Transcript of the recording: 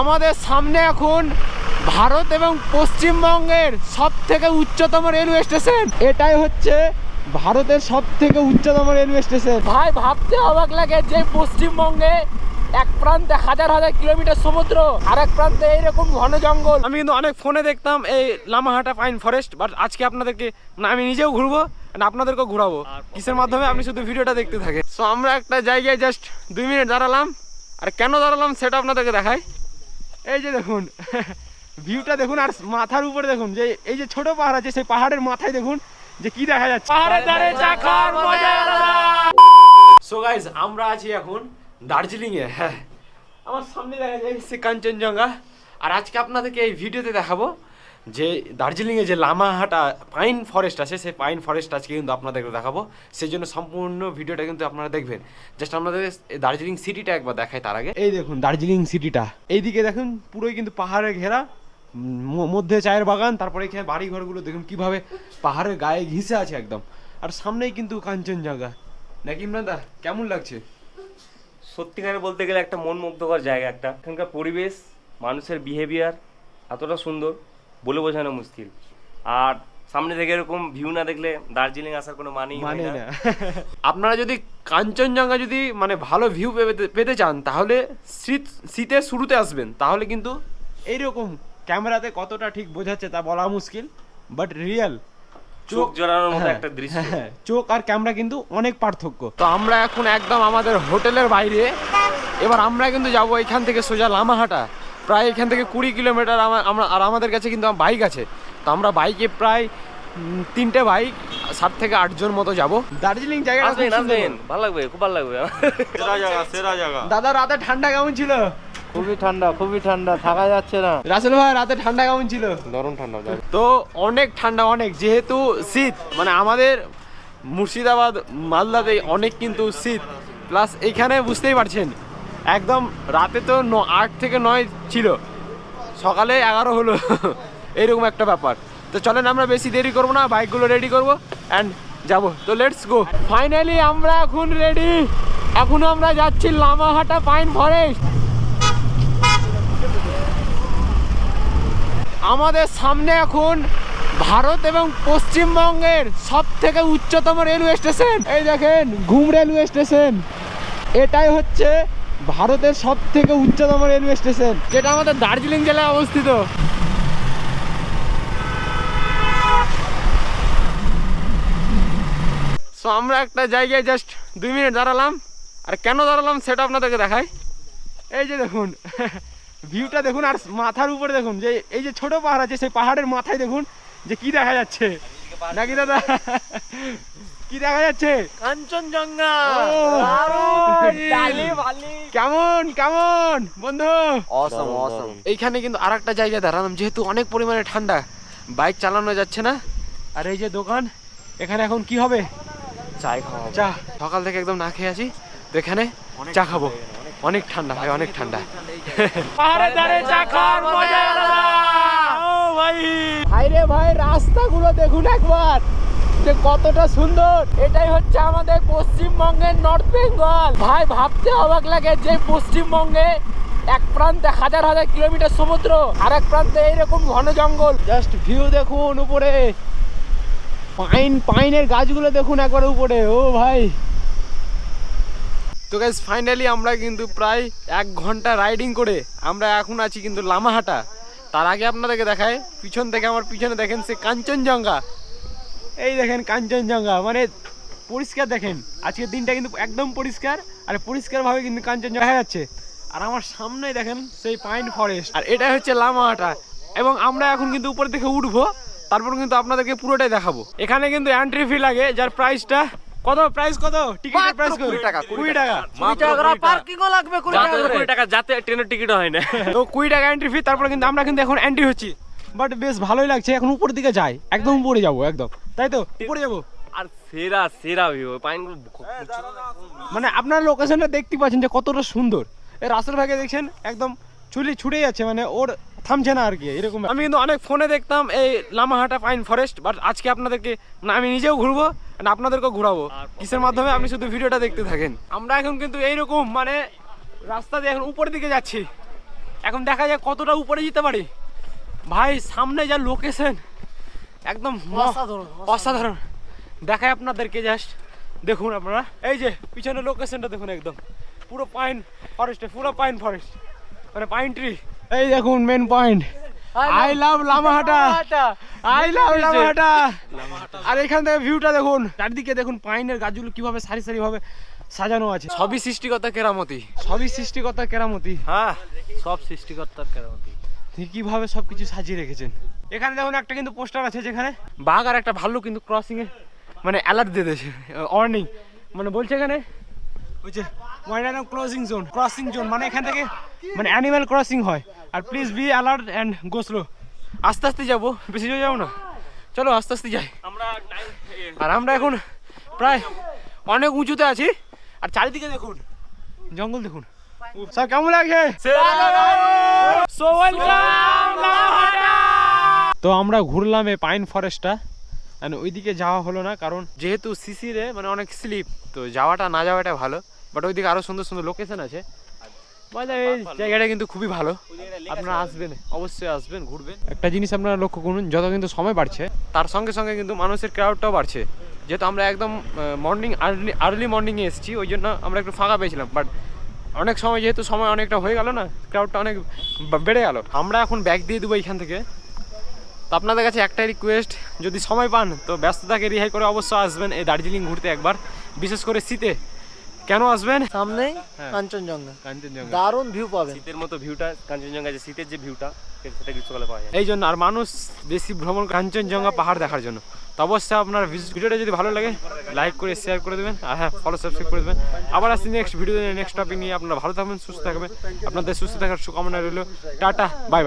আমাদের সামনে এখন ভারত এবং পশ্চিমবঙ্গের সব থেকে উচ্চতম রেলওয়ে স্টেশন। এটাই হচ্ছে ভারতের সব থেকে উচ্চতম রেলওয়ে স্টেশন। ভাই ভাবতে অবাক লাগে যে পশ্চিমবঙ্গে এক প্রান্তে হাজার হাজার কিলোমিটার সমুদ্র আর এক প্রান্তে এইরকম ঘন জঙ্গল। আমি কিন্তু অনেক ফোনে দেখতাম এই লামাহাটা পাইন ফরেস্ট বাট আজকে আপনাদেরকে না আমি নিজেও ঘুরবো না আপনাদেরকেও ঘুরাবো। কিসের মাধ্যমে আপনি শুধু ভিডিওটা দেখতে থাকেন সো আমরা একটা জায়গায় জাস্ট দুই মিনিট দাঁড়ালাম। আর কেন দাঁড়ালাম সেটা আপনাদেরকে দেখাই। এই যে দেখুন ভিউটা দেখুন আর মাথার উপরে দেখুন যে এই যে ছোট পাহাড় আছে সেই পাহাড়ের মাথায় দেখুন যে কি দেখা যাচ্ছে। পাহাড়ের ধারে চা খাওয়ার মজা সো গাইস আমরা আছি এখন দার্জিলিং এ হ্যাঁ। আমার সামনে দেখা যায় সে কাঞ্চনজঙ্ঘা। আর আজকে আপনাদেরকে এই ভিডিওতে দেখাবো যে দার্জিলিংয়ে যে লামাহাটা পাইন ফরেস্ট আছে, সেই পাইন ফরেস্ট আজকে কিন্তু আপনাদেরকে দেখাবো। সেই জন্য সম্পূর্ণ ভিডিওটা কিন্তু আপনারা দেখবেন। জাস্ট আপনাদের দার্জিলিং সিটিটা একবার দেখায় তার আগে। এই দেখুন, দার্জিলিং সিটিটা। এইদিকে দেখুন, পুরোই কিন্তু পাহাড়ে ঘেরা মধ্যে চায়ের বাগান, তারপরে এখানে বাড়ি ঘরগুলো দেখুন কীভাবে পাহাড়ের গায়ে ঘিসে আছে একদম। আর সামনেই কিন্তু কাঞ্চনজঙ্ঘা। নাকি ইমরান দা কেমন লাগছে? সত্যিকারে বলতে গেলে একটা মন মুগ্ধকর জায়গা একটা। এখানকার পরিবেশ মানুষের বিহেভিয়ার এতটা সুন্দর বলে বোঝানো মুশকিল। আর সামনে থেকে এরকম ভিউ না দেখলে দার্জিলিং আসার কোনো মানেই মানে হয় না। না। আপনারা যদি কাঞ্চনজঙ্ঘা যদি মানে ভালো ভিউ পেতে পেতে চান তাহলে শীত শীতের শুরুতে আসবেন তাহলে কিন্তু এইরকম ক্যামেরাতে কতটা ঠিক বোঝাচ্ছে তা বলা মুশকিল বাট রিয়েল চোখ জড়ানোর মতো হ্যাঁ, একটা দৃশ্য। হ্যাঁ, চোখ আর ক্যামেরা কিন্তু অনেক পার্থক্য। তো আমরা এখন একদম আমাদের হোটেলের বাইরে। এবার আমরা কিন্তু যাব এখান থেকে সোজা লামাহাটা। প্রায় এখান থেকে কুড়ি কিলোমিটার আমা- আমরা আর আমাদের কাছে কিন্তু বাইক আছে। তো আমরা বাইকে প্রায় তিনটে বাইক সাত থেকে আটজন মতো যাব। দার্জিলিং জায়গাটা খুব আসবেন আসবেন ভালো লাগবে খুব ভালো লাগবে। সেরা জায়গা সেরা জায়গা। দাদা রাতে ঠান্ডা কেমন ছিল? খুবই ঠান্ডা খুবই ঠান্ডা থাকা যাচ্ছে না। রাসেল ভাই রাতে ঠান্ডা কেমন ছিল? নরম ঠান্ডা তো অনেক ঠান্ডা অনেক যেহেতু শীত মানে আমাদের মুর্শিদাবাদ মালদাতে অনেক কিন্তু শীত। প্লাস এখানে বুঝতেই পারছেন একদম রাতে তো ন আট থেকে নয় ছিল। সকালে এগারো হলো। এরকম একটা ব্যাপার। তো চলেন আমরা বেশি দেরি করব না বাইকগুলো রেডি করব অ্যান্ড যাব। তো লেটস গো ফাইনালি আমরা এখন রেডি এখন আমরা যাচ্ছি লামাহাটা পাইন ফরেস্ট আমাদের সামনে এখন ভারত এবং পশ্চিমবঙ্গের সব থেকে উচ্চতম রেলওয়ে স্টেশন। এই দেখেন, ঘুম রেলওয়ে স্টেশন। এটাই হচ্ছে ভারতের সব থেকে উচ্চতম রেলওয়ে স্টেশন, যেটা আমাদের দার্জিলিং জেলায় অবস্থিত। সো আমরা একটা জায়গায় জাস্ট দুই মিনিট দাঁড়ালাম। আর কেন দাঁড়ালাম সেটা আপনাদেরকে দেখাই। এই যে দেখুন ভিউটা দেখুন আর মাথার উপরে দেখুন যে এই যে ছোট পাহাড় আছে সেই পাহাড়ের মাথায় দেখুন যে কি দেখা যাচ্ছে। নাকি দাদা? কি দেখা যাচ্ছে? কাঞ্চনজঙ্ঘা কেমন কেমন বন্ধু? অসম অসম এইখানে কিন্তু আর একটা জায়গায় দাঁড়ালাম যেহেতু অনেক পরিমাণে ঠান্ডা বাইক চালানো যাচ্ছে না। আর এই যে দোকান এখানে এখন কি হবে? চাই খাওয়া চা। সকাল থেকে একদম না খেয়ে আছি তো এখানে চা খাব। অনেক ঠান্ডা ভাই অনেক ঠান্ডা। পাহাড়ের ধারে চা খাওয়ার মজা আলাদা। ও ভাই। ভাই রে ভাই রাস্তাগুলো দেখুন একবার। যে কতটা সুন্দর। এটাই হচ্ছে আমাদের পশ্চিমবঙ্গের নর্থ বেঙ্গল ভাই ভাবতে অবাক লাগে যে পশ্চিমবঙ্গে এক প্রান্তে হাজার হাজার কিলোমিটার সমুদ্র আর এক প্রান্তে এইরকম ঘন জঙ্গল। জাস্ট ভিউ দেখুন উপরে। পাইন পাইনের গাছগুলো দেখুন একবার উপরে। ও ভাই। তো গাইজ ফাইনালি আমরা কিন্তু প্রায় এক ঘণ্টা রাইডিং করে আমরা এখন আছি কিন্তু লামাহাটা। তার আগে আপনাদেরকে দেখায় পিছন থেকে আমার পিছনে দেখেন সে কাঞ্চনজঙ্ঘা। এই দেখেন কাঞ্চনজঙ্ঘা মানে পরিষ্কার দেখেন। আজকের দিনটা কিন্তু একদম পরিষ্কার, আর পরিষ্কারভাবে কিন্তু কাঞ্চনজঙ্ঘা দেখা যাচ্ছে। আর আমার সামনেই দেখেন সেই পাইন ফরেস্ট আর এটা হচ্ছে লামাহাটা। এবং আমরা এখন কিন্তু উপর থেকে উঠবো, তারপর কিন্তু আপনাদেরকে পুরোটাই দেখাবো। এখানে কিন্তু এন্ট্রি ফি লাগে, যার প্রাইসটা কত? প্রাইস কত? টিকিটের প্রাইস কত? কুড়ি টাকা, কুড়ি টাকা। পার্কিংও লাগবে কুড়ি টাকা। কুড়ি টাকা। যাতে ট্রেনের টিকিট হয় না তো কুড়ি টাকা এন্ট্রি ফি তারপরে কিন্তু আমরা কিন্তু এখন এন্ট্রি হচ্ছি। বাট বেশ ভালোই লাগছে এখন উপর দিকে যাই। একদম উপরে যাব একদম। তাই তো? উপরে যাব? আর সেরা সেরা ভিউ পাইনগুলো মানে আপনার লোকেশনটা দেখতে পাচ্ছেন যে কতটা সুন্দর। এই রাসেল ভাইকে দেখছেন একদম চুলি ছুটে যাচ্ছে মানে ওর থামছে না আর কি এরকম আমি কিন্তু অনেক ফোনে দেখতাম এই লামাহাটা পাইন ফরেস্ট বাট আজকে আপনাদেরকে না আমি নিজেও ঘুরবো and আপনাদেরকেও ঘুরাবো। কিসের মাধ্যমে আপনি শুধু ভিডিওটা দেখতে থাকেন? আমরা এখন কিন্তু এইরকম মানে রাস্তা দিয়ে এখন উপরের দিকে যাচ্ছি। এখন দেখা যায় কতটা উপরে যেতে পারি। ভাই সামনে যা লোকেশন একদম অসাধারণ, অসাধারণ। দেখায় আপনাদেরকে জাস্ট দেখুন আপনারা। এই যে পিছনে লোকেশনটা দেখুন একদম। পুরো পাইন ফরেস্টে পুরো পাইন ফরেস্ট মানে পাইন ট্রি এই দেখুন main point I love Lamahatta. I love Lamahatta. আর এখান থেকে ভিউটা দেখুন। চারদিকে দেখুন পাইনের গাছগুলো কীভাবে সারি সারি ভাবে সাজানো আছে। সবই সৃষ্টিকর্তা কেরামতি। সবই সৃষ্টিকর্তা কেরামতি। হ্যাঁ সব সৃষ্টিকর্তার কেরামতি। কীভাবে সবকিছু সাজিয়ে রেখেছেন। এখানে দেখুন একটা কিন্তু পোস্টার আছে যেখানে। বাঘ আর একটা ভাল্লুক কিন্তু ক্রসিং এ মানে অ্যালার্ট দিয়ে দিয়েছে ওয়ার্নিং মানে বলছে এখানে ওই যে wide crossing zone crossing zone মানে এখান থেকে মানে অ্যানিম্যাল ক্রসিং হয়। আর please be alert and go slow আস্তে আস্তে যাব বেশি জোরে যাব না। চলো আস্তে আস্তে যাই। আমরা আর আমরা এখন প্রায় অনেক উঁচুতে আছি। আর চারিদিকে দেখুন জঙ্গল দেখুন। স্যার কেমন লাগছে? তো আমরা ঘুরলাম এই পাইন ফরেস্টটা আর ওইদিকে যাওয়া হলো না কারণ যেহেতু সিসিরে মানে অনেক স্লিপ তো যাওয়াটা না যাওয়াটা ভালো। বাট ওইদিকে আরও সুন্দর সুন্দর লোকেশন আছে। মজা এই জায়গাটা কিন্তু খুবই ভালো। আপনারা আসবেন অবশ্যই আসবেন ঘুরবেন। একটা জিনিস আপনারা লক্ষ্য করুন যত কিন্তু সময় বাড়ছে তার সঙ্গে সঙ্গে কিন্তু মানুষের ক্রাউডটাও বাড়ছে। যেহেতু আমরা একদম মর্নিং আর্লি আর্লি মর্নিংয়ে এসেছি ওই জন্য আমরা একটু ফাঁকা পেয়েছিলাম। বাট অনেক সময় যেহেতু সময় অনেকটা হয়ে গেল না ক্রাউডটা অনেক বেড়ে গেল। আমরা এখন ব্যাগ দিয়ে দেবো এখান থেকে। তো আপনাদের কাছে একটাই রিকোয়েস্ট যদি সময় পান তো ব্যস্ততাকে রিহাই করে অবশ্যই আসবেন এই দার্জিলিং ঘুরতে একবার। বিশেষ করে শীতে। কেন আসবেন? সামনেই হ্যাঁ। কাঞ্চনজঙ্ঘা। কাঞ্চনজঙ্ঘা। দারুণ ভিউ পাবেন। শীতের মতো ভিউটা কাঞ্চনজঙ্ঘা যে শীতের যে ভিউটা সেটা গ্রীষ্মকালে পাওয়া যায়। এই জন্য আর মানুষ বেশি ভ্রমণ কাঞ্চনজঙ্ঘা পাহাড় দেখার জন্য। তো অবশ্যই আপনার ভিডিওটা যদি ভালো লাগে লাইক করে শেয়ার করে দেবেন আর হ্যাঁ ফলো সাবস্ক্রাইব করে দেবেন। আবার আসছি নেক্সট ভিডিও নেক্সট টপিক নিয়ে। আপনারা ভালো থাকবেন সুস্থ থাকবেন। আপনাদের সুস্থ থাকার শুভকামনা রইল। Tata bye bye